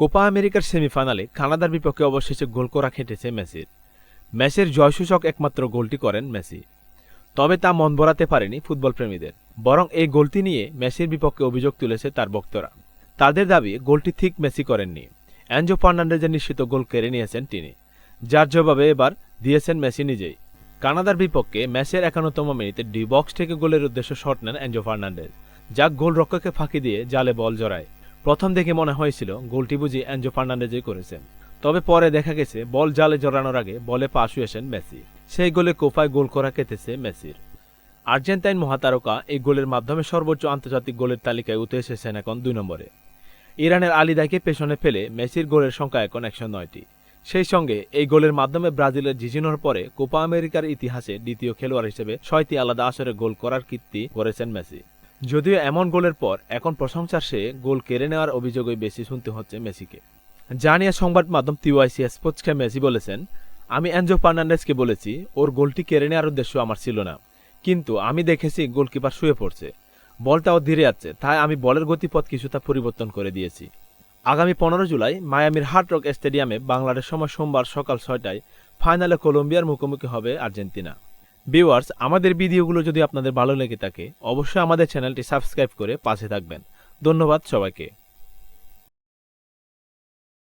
Copa আমেরিকার সেমিফাইনালে কানাডার বিপক্ষে অবশেষে গোল করা খেটেছে মেসির ম্যাচের জয়সূচক একমাত্র গোলটি করেন মেসি। তবে তা মন ভরাতে পারেনি ফুটবল প্রেমীদের বরং এই গোলটি নিয়ে মেসির বিপক্ষে অভিযোগ তুলেছে তার ভক্তরা তাদের দাবি, গোলটি ঠিক মেসি করেননি। অ্যাঞ্জো ফার্নান্ডেজের নিশ্চিত গোল কেড়ে নিয়েছেন তিনি। যার জবাবে এবার দিয়েছেন মেসি নিজেই। কানাডার বিপক্ষে ম্যাচের একান্নতম মিনিটে ডি বক্স থেকে গোলের উদ্দেশ্যে শট নেন অ্যাঞ্জো ফার্নান্ডেজ যা গোল রক্ষককে ফাঁকি দিয়ে জালে বল জড়ায়। প্রথম দেখে মনে হয়েছিল গোলটি বুঝি অ্যাঞ্জো ফার্নান্ডেজই করেছেন। তবে পরে দেখা গেছে, বল জালে জড়ানোর আগে বলে পা শুয়েছেন মেসি। সেই গোলে কোপায় গোল করা কেটেছে মেসির। আর্জেন্টাইন মহাতারকা এই গোলের মাধ্যমে সর্বোচ্চ আন্তর্জাতিক গোলের তালিকায় উঠে এসেছেন এখন দুই নম্বরে। ইরানের আলিদাকে পেছনে ফেলে মেসির গোলের সংখ্যা এখন একশো নয়টি। সেই সঙ্গে এই গোলের মাধ্যমে ব্রাজিলের জিজিনোর পরে কোপা আমেরিকার ইতিহাসে দ্বিতীয় খেলোয়াড় হিসেবে ছয়টি আলাদা আসরে গোল করার কীর্তি করেছেন মেসি। যদিও এমন গোলের পর এখন প্রশংসার সে গোল কেড়ে নেওয়ার অভিযোগই বেশি শুনতে হচ্ছে মেসিকে। জানিয়ে সংবাদ মাধ্যম টিওয়াইসি স্পোর্টসকে মেসি বলেছেন, আমি অ্যাঞ্জো ফার্নান্ডেজকে বলেছি, ওর গোলটি কেড়ে নেওয়ার উদ্দেশ্য আমার ছিল না। কিন্তু আমি দেখেছি গোলকিপার শুয়ে পড়ছে। বলটাও ধীরে যাচ্ছে তাই আমি বলের গতিপথ কিছুটা পরিবর্তন করে দিয়েছি। আগামী পনেরো জুলাই মায়ামির হার্ট রক স্টেডিয়ামে বাংলাদেশ সময় সোমবার সকাল ছয়টায় ফাইনালে কলম্বিয়ার মুখোমুখি হবে আর্জেন্টিনা। ভিউয়ার্স আমাদের ভিডিওগুলো যদি আপনাদের ভালো লেগে থাকে, অবশ্যই আমাদের চ্যানেলটি সাবস্ক্রাইব করে পাশে থাকবেন। ধন্যবাদ সবাইকে।